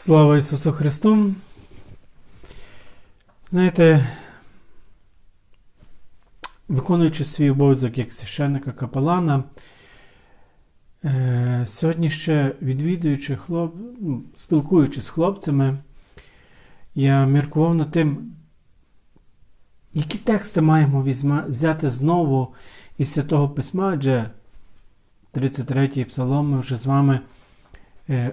Слава Ісусу Христу! Знаєте, виконуючи свій обов'язок як священника капелана, е, сьогодні ще відвідуючи хлоп... ну, спілкуючись з хлопцями, я міркував над тим, які тексти маємо взяти знову із Святого Письма, адже 33-й псалом ми вже з вами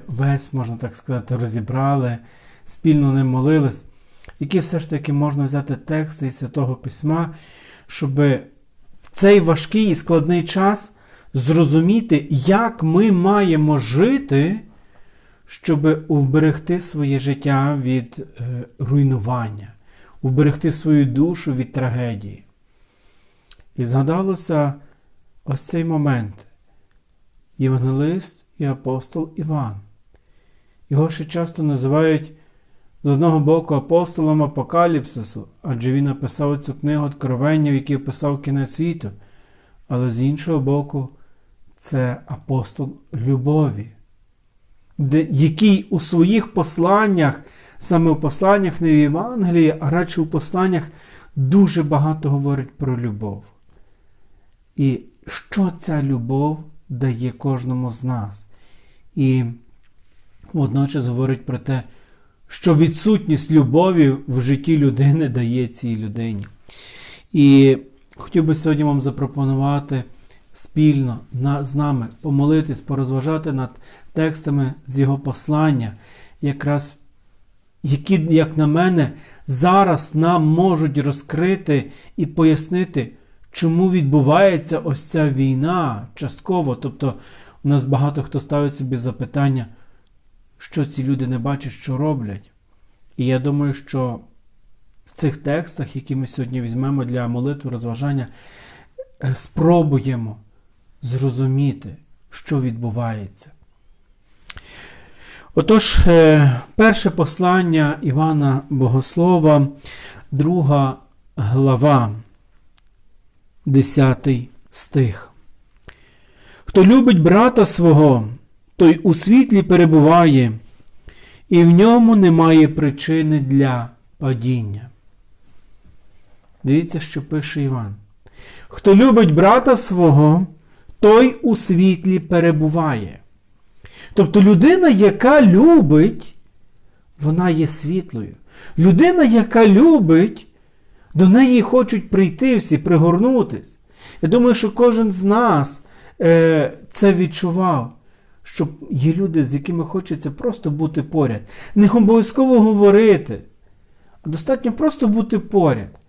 весь, можна так сказати, розібрали, спільно ним молились, які все ж таки можна взяти тексти із Святого Письма, щоб в цей важкий і складний час зрозуміти, як ми маємо жити, щоб вберегти своє життя від е, руйнування, вберегти свою душу від трагедії. І згадалося ось цей момент. Євангелист і апостол Іван. Його ще часто називають з одного боку апостолом Апокаліпсису, адже він написав цю книгу Откровення, в якій описав кінець світу, але з іншого боку, це апостол любові, де, який у своїх посланнях, саме у посланнях не в Євангелії, а радше у посланнях дуже багато говорить про любов. І що ця любов дає кожному з нас? І водночас говорить про те, що відсутність любові в житті людини дає цій людині. І хотів би сьогодні вам запропонувати спільно на, з нами помолитись, порозважати над текстами з його послання, якраз які, як на мене, зараз нам можуть розкрити і пояснити, чому відбувається ось ця війна частково. Тобто, у нас багато хто ставить собі запитання, що ці люди не бачать, що роблять. І я думаю, що в цих текстах, які ми сьогодні візьмемо для молитви, розважання, е, спробуємо зрозуміти, що відбувається. Отож, е, перше послання Івана Богослова, друга глава, 10 стих. Хто любить брата свого, той у світлі перебуває, і в ньому немає причини для падіння. Дивіться, що пише Іван. Хто любить брата свого, той у світлі перебуває. Тобто людина, яка любить, вона є світлою. Людина, яка любить, до неї хочуть прийти всі, пригорнутись. Я думаю, що кожен з нас це відчував, що є люди, з якими хочеться просто бути поряд. Не обов'язково говорити, а достатньо просто бути поряд,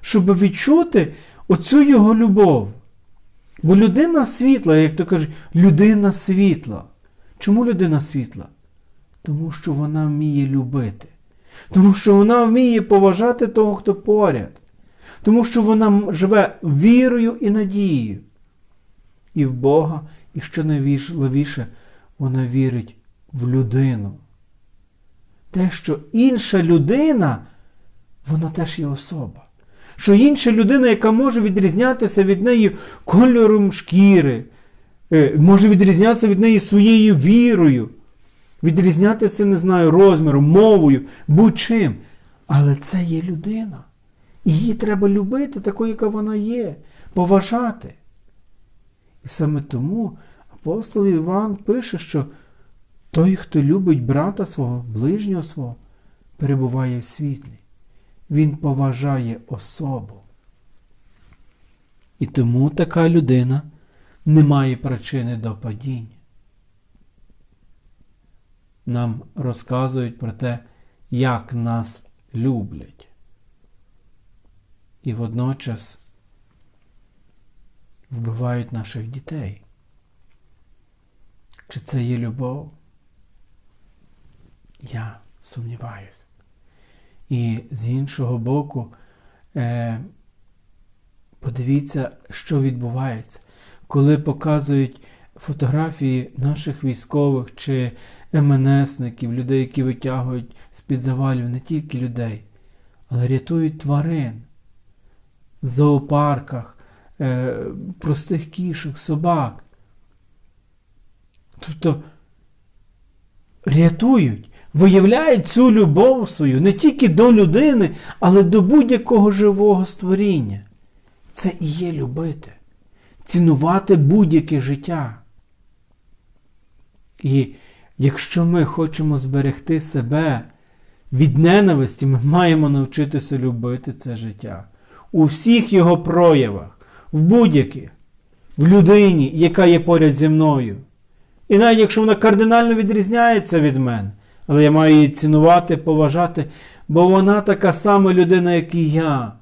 щоб відчути оцю його любов. Бо людина світла, як то кажуть, людина світла. Чому людина світла? Тому що вона вміє любити. Тому що вона вміє поважати того, хто поряд. Тому що вона живе вірою і надією. І в Бога, і що найважливіше, вона вірить в людину. Те, що інша людина, вона теж є особа. Що інша людина, яка може відрізнятися від неї кольором шкіри, е, може відрізнятися від неї своєю вірою, відрізнятися, не знаю, розміром, мовою, будь-чим. Але це є людина. І її треба любити, такою, яка вона є, поважати. І саме тому апостол Іван пише, що той, хто любить брата свого, ближнього свого, перебуває в світлі. Він поважає особу. І тому така людина не має причини до падіння. Нам розказують про те, як нас люблять. І водночас вбивають наших дітей. Чи це є любов? Я сумніваюсь. І з іншого боку, е, подивіться, що відбувається, коли показують фотографії наших військових чи МНСників, людей, які витягують з-під завалів не тільки людей, але рятують тварин в зоопарках, простих кішок, собак. Тобто рятують, виявляють цю любов свою не тільки до людини, але до будь-якого живого створіння. Це і є любити, цінувати будь-яке життя. І якщо ми хочемо зберегти себе від ненависті, ми маємо навчитися любити це життя у всіх його проявах, в будь-яких, в людині, яка є поряд зі мною. І навіть якщо вона кардинально відрізняється від мене, але я маю її цінувати, поважати, бо вона така сама людина, як і я.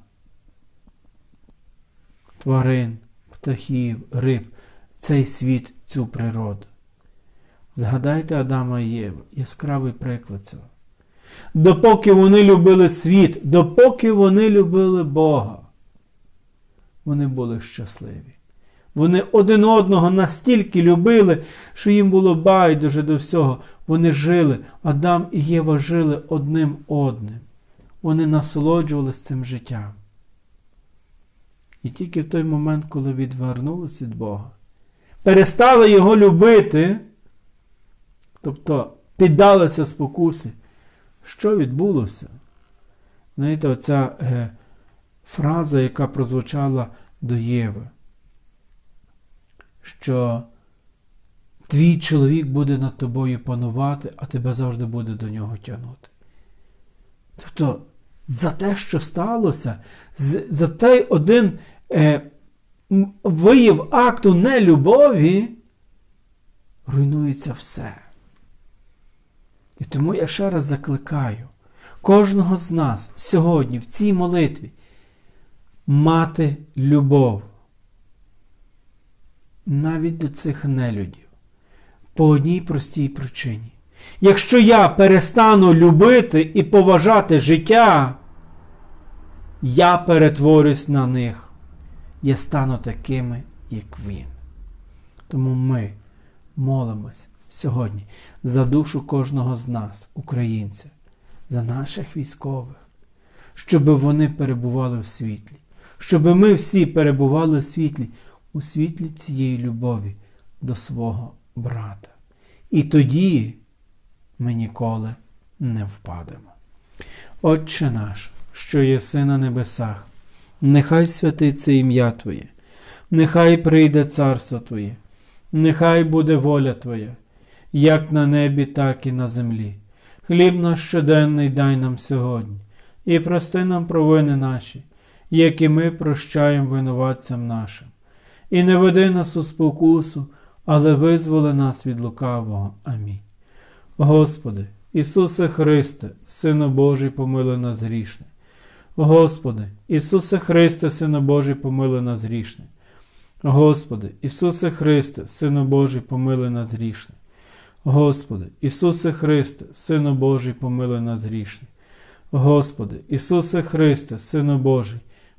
Тварин, птахів, риб, цей світ, цю природу. Згадайте Адама і Єву, яскравий приклад цього. Допоки вони любили світ, допоки вони любили Бога, вони були щасливі. Вони один одного настільки любили, що їм було байдуже до всього. Вони жили, Адам і Єва жили одним одним. Вони насолоджувалися цим життям. І тільки в той момент, коли відвернулися від Бога, перестали його любити, тобто піддалися спокусі, що відбулося? Знаєте, оця е, фраза, яка прозвучала до Єви що твій чоловік буде над тобою панувати, а тебе завжди буде до нього тягнути. Тобто, за те, що сталося, за той один е, вияв акту нелюбові, руйнується все. І тому я ще раз закликаю кожного з нас сьогодні в цій молитві мати любов навіть до цих нелюдів. По одній простій причині. Якщо я перестану любити і поважати життя, я перетворюсь на них. Я стану такими, як він. Тому ми молимось сьогодні за душу кожного з нас, українців, за наших військових, щоб вони перебували в світлі, щоб ми всі перебували в світлі у світлі цієї любові до свого брата. І тоді ми ніколи не впадемо. Отче наш, що єси на небесах, нехай святиться ім'я Твоє, нехай прийде царство Твоє, нехай буде воля Твоя, як на небі, так і на землі. Хліб наш щоденний дай нам сьогодні, і прости нам провини наші, як і ми прощаємо винуватцям нашим і не веди нас у спокусу, але визволи нас від лукавого. Амінь. Господи, Ісусе Христе, Сину Божий, помилуй нас грішне. Господи, Ісусе Христе, Сину Божий, помилуй нас грішне. Господи, Ісусе Христе, Сину Божий, помилуй нас грішне. Господи, Ісусе Христе, Сину Божий, помилуй нас грішне. Господи, Ісусе Христе, Сину Божий,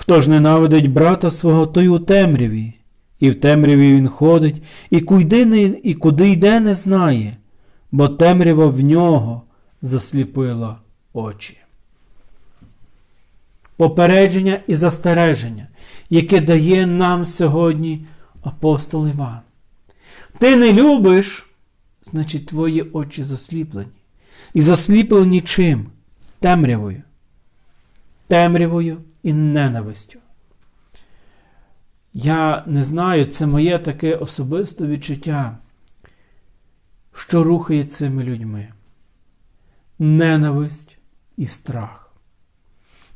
Хто ж ненавидить брата свого, той у темряві, і в темряві він ходить, і куди, не, і куди йде, не знає, бо темрява в нього засліпила очі. Попередження і застереження, яке дає нам сьогодні апостол Іван. Ти не любиш, значить, твої очі засліплені. І засліплені чим? Темрявою. Темрявою і ненавистю. Я не знаю, це моє таке особисте відчуття, що рухає цими людьми. Ненависть і страх.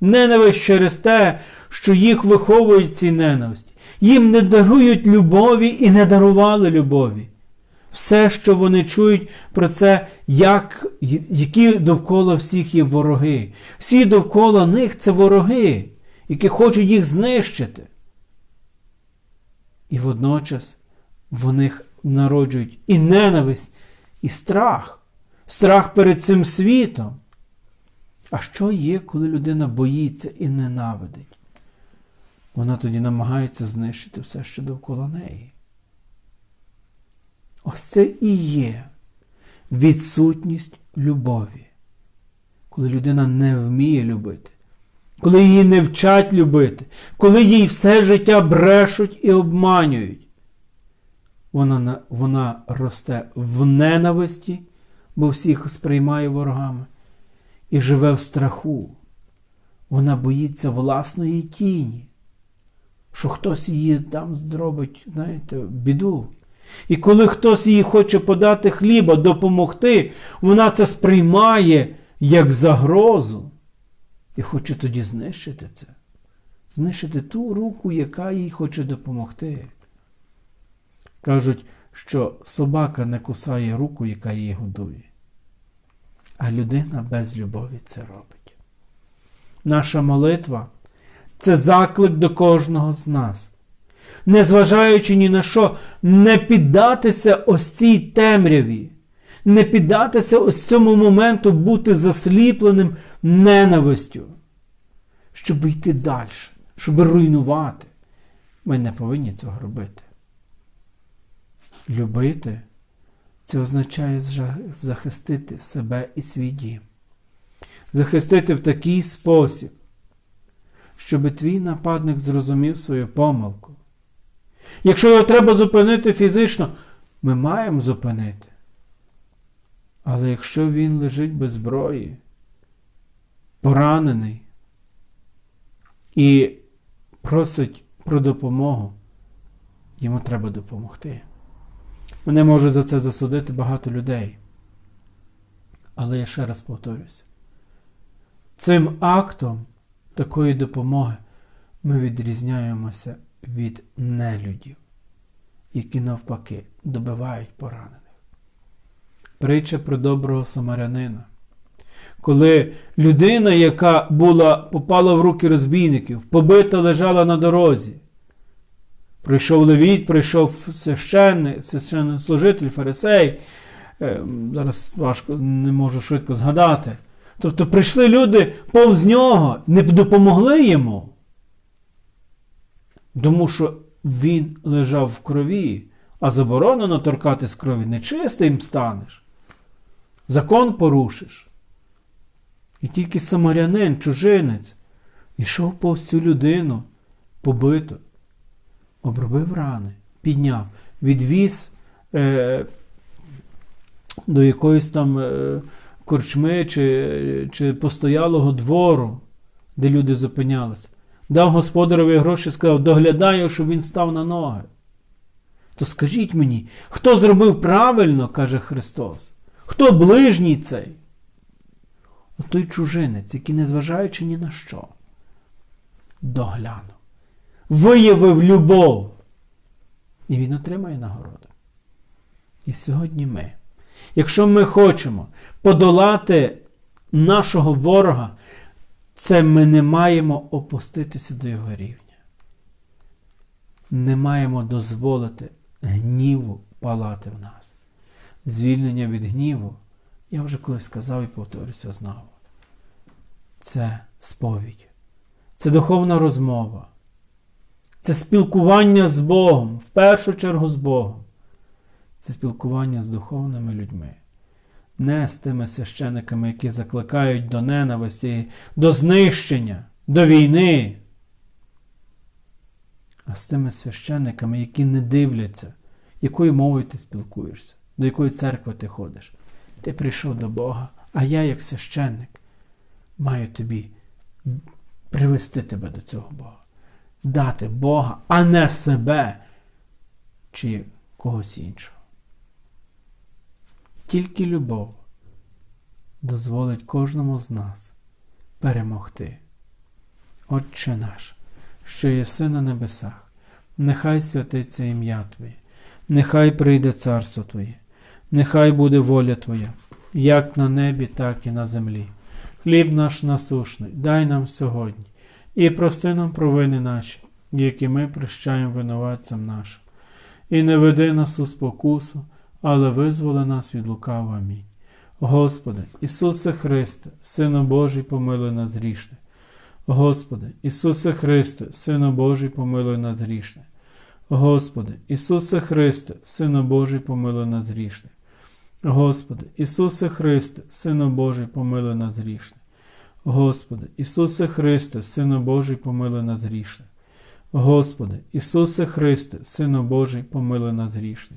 Ненависть через те, що їх виховують ці ненависті. Їм не дарують любові і не дарували любові. Все, що вони чують про це, як, які довкола всіх є вороги. Всі довкола них це вороги, які хочуть їх знищити. І водночас в них народжують і ненависть, і страх, страх перед цим світом. А що є, коли людина боїться і ненавидить? Вона тоді намагається знищити все, що довкола неї. Ось це і є відсутність любові. Коли людина не вміє любити, коли її не вчать любити, коли їй все життя брешуть і обманюють, вона, вона росте в ненависті, бо всіх сприймає ворогами, і живе в страху. Вона боїться власної тіні, що хтось її там зробить, знаєте, біду. І коли хтось їй хоче подати хліба, допомогти, вона це сприймає як загрозу. І хоче тоді знищити це. Знищити ту руку, яка їй хоче допомогти. Кажуть, що собака не кусає руку, яка її годує. А людина без любові це робить. Наша молитва це заклик до кожного з нас. Незважаючи ні на що, не піддатися ось цій темряві, не піддатися ось цьому моменту бути засліпленим ненавистю, щоб йти далі, щоб руйнувати. Ми не повинні цього робити. Любити це означає захистити себе і свій дім. Захистити в такий спосіб, щоб твій нападник зрозумів свою помилку. Якщо його треба зупинити фізично, ми маємо зупинити. Але якщо він лежить без зброї, поранений і просить про допомогу, йому треба допомогти. Мене може за це засудити багато людей. Але я ще раз повторюся: цим актом такої допомоги ми відрізняємося від нелюдів, які навпаки добивають поранених. Притча про доброго самарянина. Коли людина, яка була, попала в руки розбійників, побита лежала на дорозі, прийшов левіт, прийшов священник, священнослужитель, фарисей, зараз важко не можу швидко згадати. Тобто прийшли люди повз нього, не допомогли йому. Тому що він лежав в крові, а заборонено торкати з крові, нечистим станеш. Закон порушиш. І тільки самарянин, чужинець, йшов повз цю людину, побито, обробив рани, підняв, відвіз е, до якоїсь там е, корчми чи, чи постоялого двору, де люди зупинялися дав господареві гроші сказав, доглядаю, щоб він став на ноги. То скажіть мені, хто зробив правильно, каже Христос, хто ближній цей? О той чужинець, який, незважаючи ні на що, доглянув, виявив любов. І він отримає нагороду. І сьогодні ми, якщо ми хочемо подолати нашого ворога, це ми не маємо опуститися до його рівня. Не маємо дозволити гніву палати в нас. Звільнення від гніву, я вже колись сказав і повторюся знову. Це сповідь, це духовна розмова, це спілкування з Богом, в першу чергу з Богом. Це спілкування з духовними людьми не з тими священиками, які закликають до ненависті, до знищення, до війни, а з тими священниками, які не дивляться, якою мовою ти спілкуєшся, до якої церкви ти ходиш. Ти прийшов до Бога, а я, як священник, маю тобі привести тебе до цього Бога, дати Бога, а не себе чи когось іншого. Тільки любов дозволить кожному з нас перемогти. Отче наш, що єси на небесах, нехай святиться ім'я Твоє, нехай прийде царство Твоє, нехай буде воля Твоя, як на небі, так і на землі. Хліб наш насушний, дай нам сьогодні, і прости нам провини наші, які ми прощаємо винуватцям нашим. І не веди нас у спокусу, але визволи нас від лукавого. Амінь. Господи, Ісусе Христе, Сину Божий, помилуй нас грішне. Господи, Ісусе Христе, Сину Божий, помилуй нас грішне. Господи, Ісусе Христе, Сину Божий, помилуй нас грішне. Господи, Ісусе Христе, Сину Божий, помилуй нас грішне. Господи, Ісусе Христе, Сину Божий, помилуй нас грішне. Господи, Ісусе Христе, Сину Божий, помилуй нас грішне.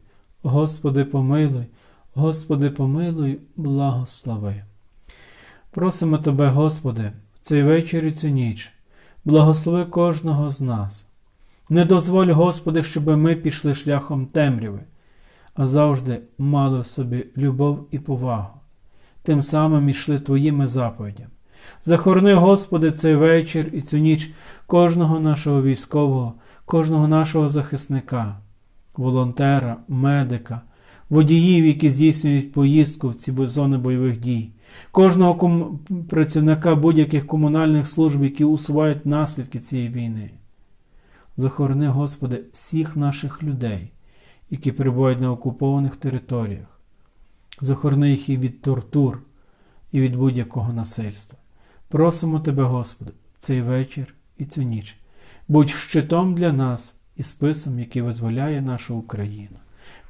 Господи, помилуй, Господи, помилуй, благослови. Просимо Тебе, Господи, в цей вечір і цю ніч, благослови кожного з нас. Не дозволь, Господи, щоб ми пішли шляхом темряви, а завжди мали в собі любов і повагу, тим самим ішли Твоїми заповідями. Захорони, Господи, цей вечір і цю ніч кожного нашого військового, кожного нашого захисника, волонтера, медика, водіїв, які здійснюють поїздку в ці зони бойових дій, кожного ком... працівника будь-яких комунальних служб, які усувають наслідки цієї війни. Захорони, Господи, всіх наших людей, які перебувають на окупованих територіях. Захорони їх і від тортур, і від будь-якого насильства. Просимо Тебе, Господи, цей вечір і цю ніч. Будь щитом для нас і списом, який визволяє нашу Україну.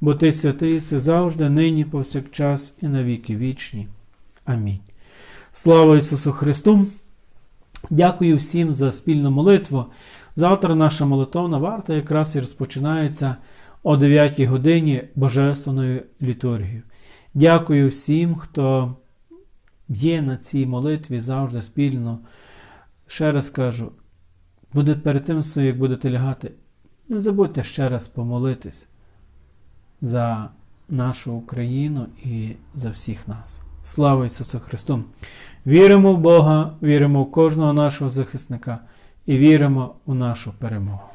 Бо Ти святий, си завжди, нині, повсякчас і на віки вічні. Амінь. Слава Ісусу Христу! Дякую всім за спільну молитву. Завтра наша молитовна варта якраз і розпочинається о 9 годині Божественною літургією. Дякую всім, хто є на цій молитві завжди спільно. Ще раз кажу, буде перед тим, як будете лягати, не забудьте ще раз помолитись за нашу Україну і за всіх нас. Слава Ісусу Христу! Віримо в Бога, віримо в кожного нашого захисника і віримо у нашу перемогу.